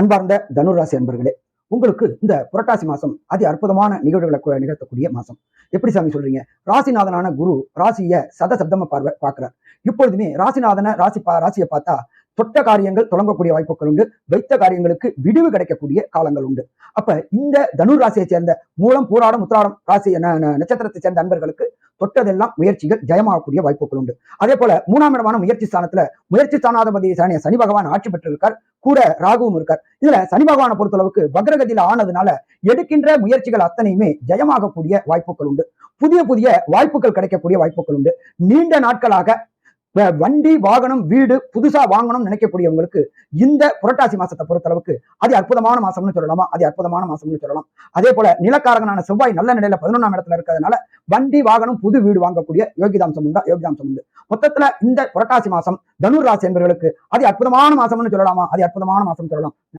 அன்பார்ந்த தனுராசி அன்பர்களே உங்களுக்கு இந்த புரட்டாசி மாசம் அதி அற்புதமான நிகழ்வுகளை நிகழ்த்தக்கூடிய மாசம். எப்படி சாமி சொல்றீங்க? ராசிநாதனான குரு ராசிய சதசப்தம பார்வை பார்க்கிறார். இப்பொழுதுமே ராசிநாதன ராசி பா ராசியை பார்த்தா தொட்ட காரியங்கள் தொடங்கக்கூடிய வாய்ப்புகள் உண்டு. வைத்த காரியங்களுக்கு விடிவு கிடைக்கக்கூடிய காலங்கள் உண்டு. அப்ப இந்த தனுர் ராசியை சேர்ந்த மூலம் பூராடம் உத்திராடம் ராசி நட்சத்திரத்தை சேர்ந்த அன்பர்களுக்கு தொட்டதெல்லாம் முயற்சிகள் ஜெயமாகக்கூடிய வாய்ப்புகள் உண்டு. அதே போல மூணாம் இடமான முயற்சி ஸ்தானத்துல முயற்சி ஸ்தானாதிபதி சனி பகவான் ஆட்சி பெற்றிருக்கார். கூட ராகுவும் இருக்கார். இதுல சனி பகவானை பொறுத்தளவுக்கு பக்ரகதியில ஆனதுனால எடுக்கின்ற முயற்சிகள் அத்தனையுமே ஜெயமாகக்கூடிய வாய்ப்புகள் உண்டு. புதிய புதிய வாய்ப்புகள் கிடைக்கக்கூடிய வாய்ப்புகள் உண்டு. நீண்ட நாட்களாக வண்டி வாகனம் வீடு புதுசா வாங்கணும்னு நினைக்கக்கூடியவங்களுக்கு இந்த புரட்டாசி மாசத்தை பொறுத்தளவுக்கு அது அற்புதமான மாசம்னு சொல்லலாமா? அது அற்புதமான மாசம்னு சொல்லலாம். அதே போல நிலக்காரகனான செவ்வாய் நல்ல நிலையில பதினொன்றாம் இடத்துல இருக்கிறதுனால வண்டி வாகனம் புது வீடு வாங்கக்கூடிய யோகிதாம்சம் உண்டா? யோகிதாம்சம் உண்டு. மொத்தத்துல இந்த புரட்டாசி மாசம் தனுர் ராசி என்பவர்களுக்கு அது அற்புதமான மாசம்னு சொல்லலாமா? அது அற்புதமான மாசம் சொல்லலாம்.